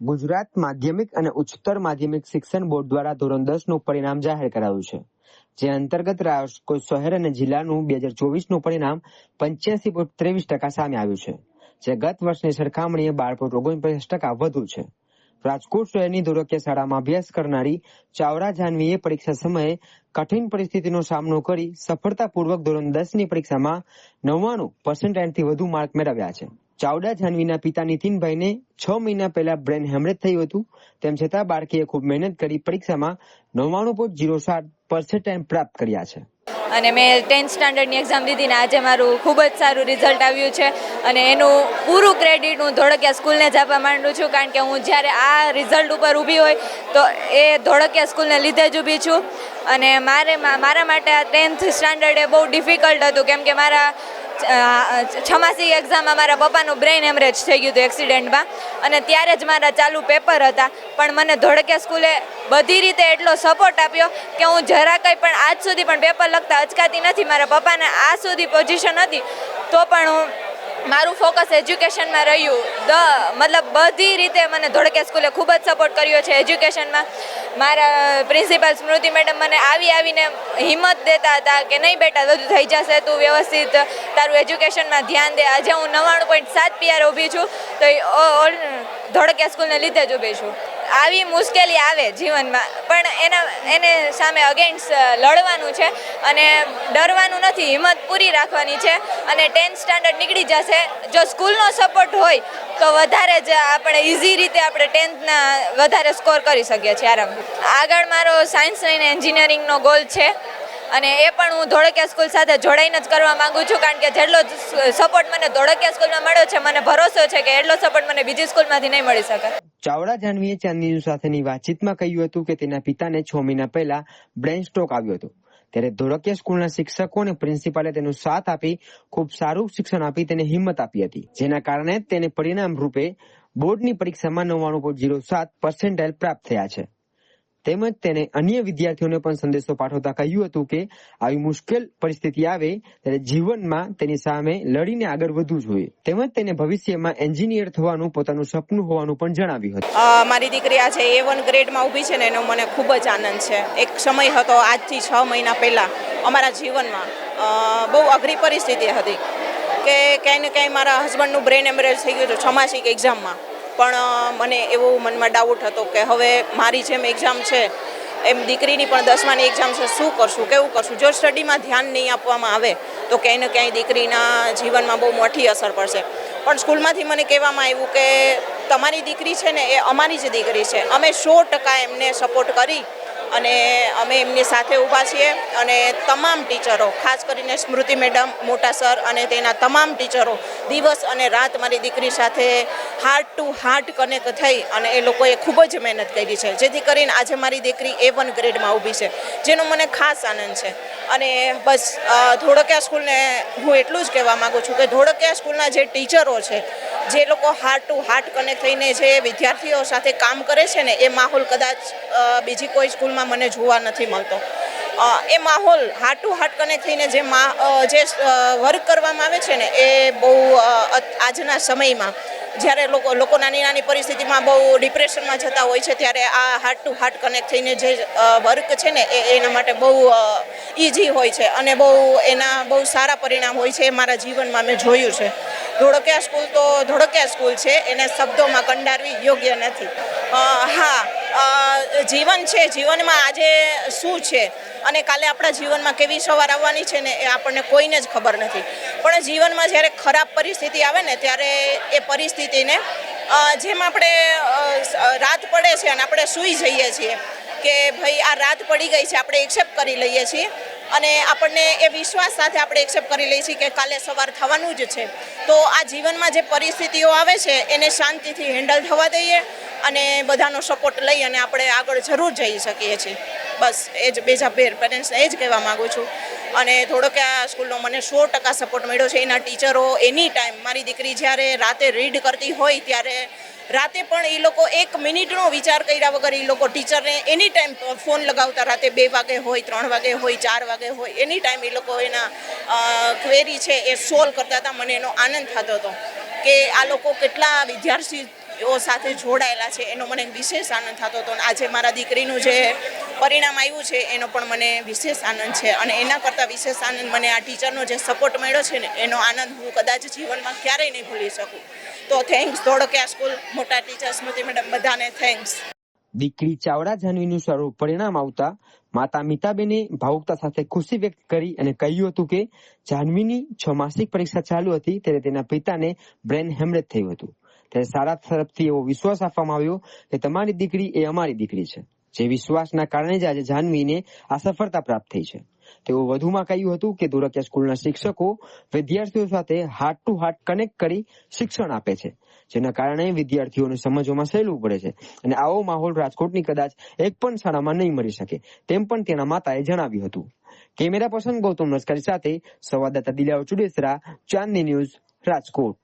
ગુજરાત માધ્યમિક અને ઉચ્ચતર માધ્યમિક શિક્ષણ બોર્ડ દ્વારા ધોરણ દસનું પરિણામ જાહેર કરાયું છે, જે અંતર્ગત રાજકોટ શહેર અને જિલ્લાનું બે હજાર ચોવીસનું પરિણામ પંચ્યાસી પોઈન્ટ ત્રેવીસ ટકા સામે આવ્યું છે, જે ગત વર્ષની સરખામણીએ બાર પોઈન્ટ ઓગણપચાસ ટકા વધુ છે. રાજકોટ શહેરની ધોરકીય શાળામાં અભ્યાસ કરનારી ચાવડા જાનવીએ પરીક્ષા સમયે કઠિન પરિસ્થિતિનો સામનો કરી સફળતાપૂર્વક ધોરણ દસની પરીક્ષામાં નવ્વાણું પર્સન્ટાઇલથી વધુ માર્ક મેળવ્યા છે. ચાવડા જાનવીના પિતા નીતિનભાઈને છ મહિના પહેલા બ્રેન હેમરેજ થયું હતું. તેમ છતાં બાળકીએ ખૂબ મહેનત કરી પરીક્ષામાં નવ્વાણું પોઈન્ટ જીરો સાત પર્સન્ટાઇલ પ્રાપ્ત કર્યા છે. અને મેં ટેન્થ સ્ટાન્ડર્ડની એક્ઝામ દીધી ને આજે મારું ખૂબ જ સારું રિઝલ્ટ આવ્યું છે. અને એનું પૂરું ક્રેડિટ હું ધોળકિયા સ્કૂલને જ આપવા માંડું છું, કારણ કે હું જ્યારે આ રિઝલ્ટ ઉપર ઊભી હોય તો એ ધોળકિયા સ્કૂલને લીધે જ ઊભી છું. અને મારે મારા માટે આ ટેન્થ સ્ટાન્ડર્ડ એ બહુ ડિફિકલ્ટ હતું, કેમ કે મારા છમાસી એક્ઝામમાં મારા પપ્પાનું બ્રેઇન હેમરેજ થઈ ગયું હતું એક્સિડન્ટમાં અને ત્યારે જ મારા ચાલુ પેપર હતા. પણ મને ધોળકિયા સ્કૂલે બધી રીતે એટલો સપોર્ટ આપ્યો કે હું જરા કંઈ પણ આજ સુધી પણ પેપર લખતા અચકાતી નથી. મારા પપ્પાને આ સુધી પોઝિશન હતી, તો પણ હું મારું ફોકસ એજ્યુકેશનમાં રહ્યું. દ, મતલબ બધી રીતે મને ધોળકે સ્કૂલે ખૂબ જ સપોર્ટ કર્યો છે એજ્યુકેશનમાં. મારા પ્રિન્સિપાલ સ્મૃતિ મેડમ મને આવી આવીને હિંમત દેતા હતા કે નહીં બેટા, બધું થઈ જશે, તું વ્યવસ્થિત તારું એજ્યુકેશનમાં ધ્યાન દે. આજે હું નવ્વાણું પોઈન્ટ સાત પીઆર ઊભી છું, તો ધોળકિયા સ્કૂલને લીધે જ ઊભી છું. આવી મુશ્કેલી આવે જીવનમાં. પણ એના, એને સામે અગેન્સ્ટ લડવાનું છે અને ડરવાનું નથી. હિંમત પૂરી રાખવાની છે અને ટેન્થ સ્ટાન્ડર્ડ નીકળી જશે. જો સ્કૂલનો સપોર્ટ હોય, તો વધારે જ આપણે ઇઝી રીતે આપણે ટેન્થના વધારે સ્કોર કરી શકીએ છીએ. આરામથી. આગળ મારો સાયન્સ લઈને એન્જિનિયરિંગનો ગોલ છે. અને એ પણ હું ધોળકિયા સ્કૂલ સાથે જોડાઈને જ કરવા માંગુ છું, કારણ કે જેટલો સપોર્ટ મને ધોળકિયા સ્કૂલમાં મળ્યો છે, મને ભરોસો છે કે એટલો સપોર્ટ મને બીજી સ્કૂલમાંથી નહીં મળી શકે. ચાવડા જાનવીએ ચાંદની સાથેની વાતચીતમાં કહ્યું હતું કે તેના પિતાને છ મહિના પહેલા બ્રેન સ્ટ્રોક આવ્યો હતો. ત્યારે ધોળકિયા સ્કૂલના શિક્ષકો અને પ્રિન્સિપાલે તેનો સાથ આપી, ખૂબ સારું શિક્ષણ આપી, તેને હિંમત આપી હતી. જેના કારણે તેને પરિણામ રૂપે બોર્ડની પરીક્ષામાં નવ્વાણું જીરો સાત પર્સન્ટાઇલ પ્રાપ્ત થયા છે. તેમજ તેને અન્ય વિદ્યાર્થીઓને પણ સંદેશો પાઠવતા કહ્યું હતું કે, આવી મુશ્કેલ પરિસ્થિતિ આવે, ત્યારે જીવનમાં તેની સામે લડીને આગળ વધવું જોઈએ. તેમજ તેને ભવિષ્યમાં એન્જિનિયર થવાનું, પોતાનું સપનું હોવાનું પણ જણાવ્યું હતું. મારી દીકરી આજે એ વન ગ્રેડમાં ઊભી છે ને, એનો મને ખૂબ જ આનંદ છે. એક સમય હતો આજથી છ મહિના પહેલાં અમારા જીવનમાં. બહુ અઘરી પરિસ્થિતિ હતી કે, ક્યાંય ને ક્યાંય મારા હસબન્ડનું બ્રેન એમરેજ થઈ ગયું હતું, છમાસિક એક્ઝામમાં પણ મને એવો મનમાં ડાઉટ હતો કે હવે મારી જેમ એક્ઝામ છે, એમ દીકરીની પણ દસમાની એક્ઝામ છે, શું કરશું, કેવું કરશું? જો સ્ટડીમાં ધ્યાન નહીં આપવામાં આવે, તો ક્યાંય ને ક્યાંય દીકરીના જીવનમાં બહુ મોટી અસર પડશે. પણ સ્કૂલમાંથી મને કહેવામાં આવ્યું કે તમારી દીકરી છે ને, એ અમારી જ દીકરી છે. અમે સો ટકા એમને સપોર્ટ કરી અને અમે એમની સાથે ઊભા છીએ અને તમામ ટીચરો, ખાસ કરીને સ્મૃતિ મેડમ, મોટા સર અને તેના તમામ ટીચરો, દિવસ અને રાત મારી દીકરી સાથે હાર્ટ ટુ હાર્ટ કનેક્ટ થઈ અને એ લોકોએ ખૂબ જ મહેનત કરી છે. જેથી કરીને આજે મારી દીકરી એ વન ગ્રેડમાં ઊભી છે, જેનો મને ખાસ આનંદ છે. અને બસ ધોળકિયા સ્કૂલને હું એટલું જ કહેવા માગું છું કે ધોળકિયા સ્કૂલના જે ટીચરો છે, જે લોકો હાર્ટ ટુ હાર્ટ કનેક્ટ થઈને જે વિદ્યાર્થીઓ સાથે કામ કરે છે ને, એ માહોલ કદાચ બીજી કોઈ સ્કૂલમાં મને જોવા નથી મળતો. એ માહોલ હાર્ટ ટુ હાર્ટ કનેક્ટ થઈને જે જે વર્ક કરવામાં આવે છે ને, એ બહુ આજના સમયમાં જ્યારે લોકો લોકો નાની નાની પરિસ્થિતિમાં બહુ ડિપ્રેશનમાં જતા હોય છે, ત્યારે આ હાર્ટ ટુ હાર્ટ કનેક્ટ થઈને જે વર્ક છે ને, એ એના માટે બહુ ઇઝી હોય છે અને બહુ એના બહુ સારા પરિણામ હોય છે એ મારા જીવનમાં મેં જોયું છે. ધોળકિયા સ્કૂલ તો ધોળકિયા સ્કૂલ છે, એને શબ્દોમાં કંડારવી યોગ્ય નથી. હા જીવન છે, જીવનમાં આજે શું છે અને કાલે આપણા જીવનમાં કેવી સવાર આવવાની છે ને એ આપણને કોઈને જ ખબર નથી. પણ જીવનમાં જ્યારે ખરાબ પરિસ્થિતિ આવે ને ત્યારે એ પરિસ્થિતિને જેમ આપણે રાત પડે છે અને આપણે સૂઈ જઈએ છીએ કે ભાઈ આ રાત પડી ગઈ છે, આપણે એક્સેપ્ટ કરી લઈએ છીએ અને આપણને એ વિશ્વાસ સાથે આપણે એક્સેપ્ટ કરી લઈએ છીએ કે કાલે સવાર થવાનું જ છે. તો આ જીવનમાં જે પરિસ્થિતિઓ આવે છે, એને શાંતિથી હેન્ડલ થવા દઈએ અને બધાનો સપોર્ટ લઈ અને આપણે આગળ જરૂર જઈ શકીએ છીએ. બસ, એ જ બેજા પેર પેરેન્ટ્સને એ જ કહેવા માગું છું. અને થોડોક આ સ્કૂલનો મને સો ટકા સપોર્ટ મળ્યો છે. એના ટીચરો એની ટાઈમ મારી દીકરી જ્યારે રાતે રીડ કરતી હોય ત્યારે રાતે પણ એ લોકો એક મિનિટનો વિચાર કર્યા વગર એ લોકો ટીચરને એની ટાઈમ ફોન લગાવતા. રાતે બે વાગે હોય, ત્રણ વાગે હોય, ચાર વાગે હોય, એની ટાઈમ એ લોકો એના ક્વેરી છે એ સોલ્વ કરતા હતા. મને એનો આનંદ થતો હતો કે આ લોકો કેટલા વિદ્યાર્થી એઓ સાથે જોડાયેલા છે, એનો મને વિશેષ આનંદ થતો હતો. અને આજે મારા દીકરીનું જે પરિણામ આવ્યું છે, એનો પણ મને વિશેષ આનંદ છે. અને એના કરતાં વિશેષ આનંદ મને આ ટીચરનો જે સપોર્ટ મળ્યો છે ને, એનો આનંદ હું કદાચ જીવનમાં ક્યારેય નહીં ભૂલી શકું. તો થેન્ક્સ ધોળકિયા સ્કૂલ મોટા ટીચર સ્મૃતિ મેડમ બધાને થેન્ક્સ દીકરી ચાવડા જાનવીનું સારું પરિણામ આવતા માતા મિતાબેને ભાવુકતા સાથે ખુશી વ્યક્ત કરી અને કહ્યું હતું કે, જાનવીની છ માસિક પરીક્ષા ચાલુ હતી, ત્યારે તેના પિતાને બ્રેન હેમરેજ થયું હતું. ત્યારે શાળા તરફથી એવો વિશ્વાસ આપવામાં આવ્યો કે તમારી દીકરી એ અમારી દીકરી છે. જે વિશ્વાસના કારણે જ આજે જાનવીને આ સફળતા પ્રાપ્ત થઈ છે. તેઓ વધુમાં કહ્યું હતું કે ધોરકિયા સ્કૂલના શિક્ષકો વિદ્યાર્થીઓ સાથે હાર્ટ ટુ હાર્ટ કનેક્ટ કરી શિક્ષણ આપે છે, જેના કારણે વિદ્યાર્થીઓને સમજવામાં સહેલું પડે છે અને આવો માહોલ રાજકોટની કદાચ એક પણ શાળામાં નહીં મળી શકે, તેમ પણ તેના માતાએ જણાવ્યું હતું. કેમેરા પર્સન ગૌતમ નસ્કરી સાથે સંવાદદાતા દિલાવ ચુડેસરા, ચાંદની ન્યૂઝ રાજકોટ.